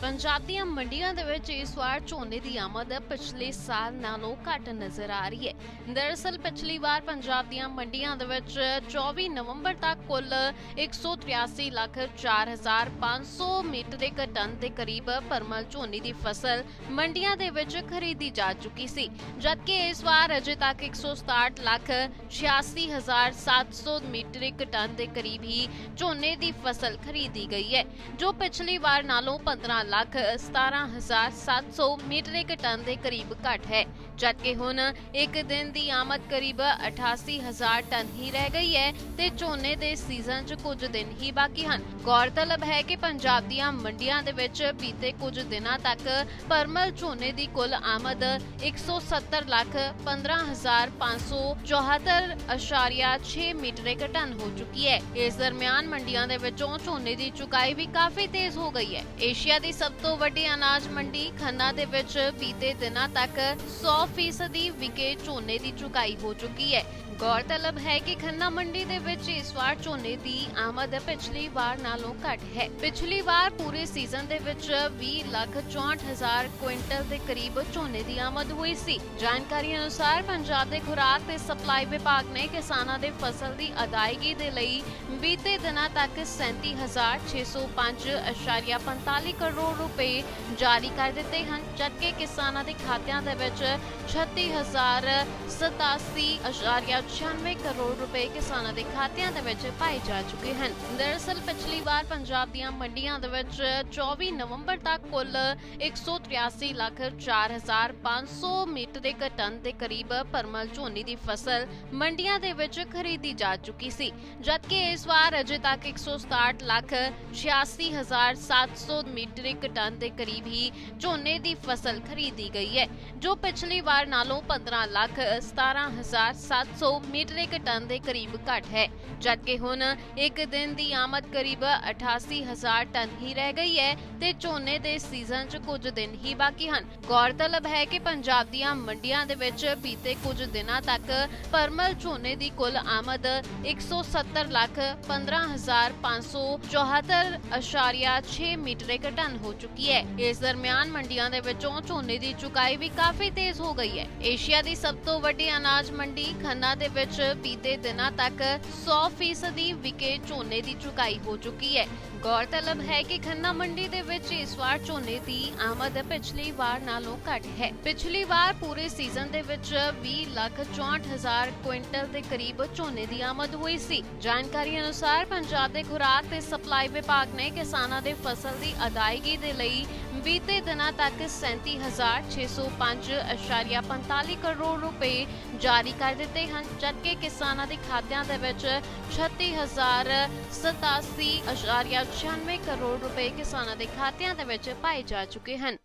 ਪੰਜਾਬ ਦੀਆਂ ਮੰਡੀਆਂ ਦੇ ਵਿੱਚ ਇਸ ਵਾਰ ਝੋਨੇ ਦੀ ਆਮਦ ਪਿਛਲੇ ਸਾਲ ਨਾਲੋਂ ਘੱਟ ਨਜ਼ਰ ਆ ਰਹੀ ਹੈ। ਦਰਅਸਲ ਪਿਛਲੀ ਵਾਰ ਪੰਜਾਬ ਦੀਆਂ ਮੰਡੀਆਂ ਦੇ ਵਿੱਚ 24 ਨਵੰਬਰ ਤੱਕ ਕੁੱਲ 183 ਲੱਖ 4500 ਮੀਟ੍ਰਿਕ ਟਨ ਦੇ ਕਰੀਬ ਪਰਮਲ ਝੋਨੇ ਦੀ ਫਸਲ ਮੰਡੀਆਂ ਦੇ ਵਿੱਚ ਖਰੀਦੀ ਜਾ ਚੁੱਕੀ ਸੀ, ਜਦਕਿ ਇਸ ਵਾਰ ਅਜੇ ਤੱਕ 167 ਲੱਖ 86700 ਮੀਟ੍ਰਿਕ ਟਨ ਦੇ ਕਰੀਬ ਹੀ ਝੋਨੇ ਦੀ ਫਸਲ ਖਰੀਦੀ ਗਈ ਹੈ, ਜੋ ਪਿਛਲੀ ਵਾਰ ਨਾਲੋਂ 15 ਲੱਖ 17700 ਮੀਟ੍ਰਿਕ ਟਨ ਦੇ ਕਰੀਬ ਘੱਟ ਹੈ, ਜਦਕਿ ਹੁਣ ਇੱਕ ਦਿਨ ਦੀ ਆਮਦ ਕਰੀਬ 88000 ਟਨ ਹੀ ਰਹਿ ਗਈ ਹੈ ਤੇ ਝੋਨੇ ਦੇ ਸੀਜ਼ਨ 'ਚ ਕੁਝ ਦਿਨ ਹੀ ਬਾਕੀ ਹਨ। ਗੌਰਤਲਬ ਹੈ ਕਿ ਪੰਜਾਬ ਦੀਆਂ ਮੰਡੀਆਂ ਦੇ ਵਿੱਚ ਬੀਤੇ ਕੁਝ ਦਿਨਾਂ ਤੱਕ ਪਰਮਲ ਝੋਨੇ ਦੀ ਕੁੱਲ ਆਮਦ 170 ਲੱਖ 15574.6 ਮੀਟ੍ਰਿਕ ਟਨ ਹੋ ਚੁੱਕੀ ਹੈ। ਇਸ ਦਰਮਿਆਨ ਮੰਡੀਆਂ ਦੇ ਵਿੱਚੋਂ ਝੋਨੇ ਦੀ ਚੁਕਾਈ ਵੀ ਕਾਫੀ ਤੇਜ਼ ਹੋ ਗਈ ਹੈ। ਏਸ਼ੀਆ ਦੀ ਸਭ ਤੋਂ ਵੱਡੀ ਅਨਾਜ ਮੰਡੀ ਖੰਨਾ ਦੇ ਵਿੱਚ ਬੀਤੇ ਦਿਨਾਂ ਤੱਕ 100% ਵਿਕੇ ਝੋਨੇ ਦੀ ਚੁਕਾਈ ਹੋ ਚੁੱਕੀ ਹੈ। ਗੌਰਤਲਬ ਹੈ ਕਿ ਖੰਨਾ ਮੰਡੀ ਦੇ ਵਿੱਚ ਇਸ ਵਾਰ ਝੋਨੇ ਦੀ ਆਮਦ ਪਿਛਲੀ ਵਾਰ ਨਾਲੋਂ ਘੱਟ ਹੈ। ਪਿਛਲੀ ਵਾਰ ਪੂਰੇ ਸੀਜ਼ਨ ਦੇ ਵਿੱਚ 20 ਲੱਖ 64 ਹਜ਼ਾਰ ਕੁਇੰਟਲ ਦੇ ਕਰੀਬ ਝੋਨੇ ਦੀ ਆਮਦ ਹੋਈ ਸੀ। ਜਾਣਕਾਰੀ ਅਨੁਸਾਰ ਪੰਜਾਬ ਦੇ ਖੁਰਾਕ ਤੇ ਸਪਲਾਈ ਵਿਭਾਗ ਨੇ ਕਿਸਾਨਾਂ ਦੇ ਫਸਲ ਦੀ ਅਦਾਇਗੀ ਦੇ ਲਈ ਬੀਤੇ ਦਿਨਾਂ ਤੱਕ 37605.45 ਕਰੋੜ ਰੁਪਏ ਜਾਰੀ ਕਰ ਦਿੱਤੇ ਹਨ, ਜਦਕਿ ਕਿਸਾਨਾਂ ਦੇ ਖਾਤਿਆਂ ਦੇ ਵਿੱਚ 36087.96 ਕਰੋੜ ਰੁਪਏ ਕਿਸਾਨਾਂ ਦੇ ਖਾਤਿਆਂ ਦੇ ਵਿੱਚ ਪਾਏ ਜਾ ਚੁੱਕੇ ਹਨ। ਦਰਅਸਲ, ਪਿਛਲੀ ਵਾਰ ਪੰਜਾਬ ਦੀਆਂ ਮੰਡੀਆਂ ਦੇ ਵਿੱਚ 24 ਨਵੰਬਰ ਤੱਕ ਕੁੱਲ 183 ਲੱਖ 4500 ਮੀਟ੍ਰਿਕ ਟਨ ਦੇ ਕਰੀਬ ਪਰਮਲ ਝੋਨੇ ਦੀ ਫਸਲ ਮੰਡੀਆਂ ਦੇ ਵਿੱਚ ਖਰੀਦੀ ਜਾ ਚੁੱਕੀ ਸੀ, ਜਦਕਿ ਇਸ ਵਾਰ ਅਜੇ ਤੱਕ 167 ਲੱਖ 86700 ਮੀਟ੍ਰਿਕ ਟਨ ਦੇ ਕਰੀਬ ਹੀ ਝੋਨੇ ਦੀ ਫਸਲ ਖਰੀਦੀ ਗਈ ਹੈ, ਜੋ ਪਿਛਲੀ ਵਾਰ ਨਾਲੋਂ 15 ਲੱਖ 17700 ਮੀਟ੍ਰਿਕ ਟਨ ਦੇ ਕਰੀਬ ਘੱਟ ਹੈ, ਜਦਕਿ ਹੁਣ ਇੱਕ ਦਿਨ ਦੀ ਆਮਦ ਕਰੀਬ 88000 ਟਨ ਹੀ ਰਹਿ ਗਈ ਹੈ ਤੇ ਝੋਨੇ ਦੇ ਸੀਜ਼ਨ 'ਚ ਕੁਝ ਦਿਨ ਹੀ ਬਾਕੀ ਹਨ। ਗੌਰਤਲਬ ਹੈ ਕਿ ਪੰਜਾਬ ਦੀਆਂ ਮੰਡੀਆਂ ਦੇ ਵਿੱਚ ਬੀਤੇ ਕੁਝ ਦਿਨਾਂ ਤੱਕ ਪਰਮਲ ਝੋਨੇ ਦੀ ਕੁੱਲ ਆਮਦ 170 ਲੱਖ 15574.6 ਮੀਟ੍ਰਿਕ ਟਨ ਹੋ ਹੋ ਚੁੱਕੀ ਹੈ। ਇਸ ਦਰਮਿਆਨ ਮੰਡੀਆਂ ਦੇ ਵਿੱਚੋਂ ਝੋਨੇ ਦੀ ਚੁਕਾਈ ਵੀ ਕਾਫੀ ਤੇਜ਼ ਹੋ ਗਈ ਹੈ। ਏਸ਼ੀਆ ਦੀ ਸਭ ਤੋਂ ਵੱਡੀ ਅਨਾਜ ਮੰਡੀ ਖੰਨਾ ਦੇ ਵਿੱਚ ਬੀਤੇ ਦਿਨਾਂ ਤੱਕ 100% ਵਿਕੇ ਝੋਨੇ ਦੀ ਚੁਕਾਈ ਹੋ ਚੁੱਕੀ ਹੈ। ਗੌਰਤਲਬ ਹੈ ਕਿ ਖੰਨਾ ਮੰਡੀ ਦੇ ਵਿੱਚ ਇਸ ਵਾਰ ਝੋਨੇ ਦੀ ਆਮਦ ਪਿਛਲੀ ਵਾਰ ਨਾਲੋਂ ਘੱਟ ਹੈ। ਪਿਛਲੀ ਵਾਰ ਪੂਰੇ ਸੀਜ਼ਨ ਦੇ ਵਿੱਚ 20 ਲੱਖ 64 ਹਜ਼ਾਰ ਕੁਇੰਟਲ ਦੇ ਕਰੀਬ ਝੋਨੇ ਦੀ ਆਮਦ ਹੋਈ ਸੀ। ਜਾਣਕਾਰੀ ਅਨੁਸਾਰ ਪੰਜਾਬ ਦੇ ਖੁਰਾਕ ਤੇ ਸਪਲਾਈ ਵਿਭਾਗ ਨੇ ਕਿਸਾਨਾਂ ਦੇ ਫਸਲ ਦੀ ਅਦਾਇਗੀ ਦੇ ਲਈ ਬੀਤੇ ਦਿਨਾਂ ਤੱਕ 37605.45 ਕਰੋੜ ਰੁਪਏ ਜਾਰੀ ਕਰ ਦਿੱਤੇ ਹਨ, ਜਦਕਿ ਕਿਸਾਨਾਂ ਦੇ ਖਾਤਿਆਂ ਦੇ ਵਿੱਚ 36087.96 ਕਰੋੜ ਰੁਪਏ ਕਿਸਾਨਾਂ ਦੇ ਖਾਤਿਆਂ ਦੇ ਵਿੱਚ ਪਾਏ ਜਾ ਚੁੱਕੇ ਹਨ।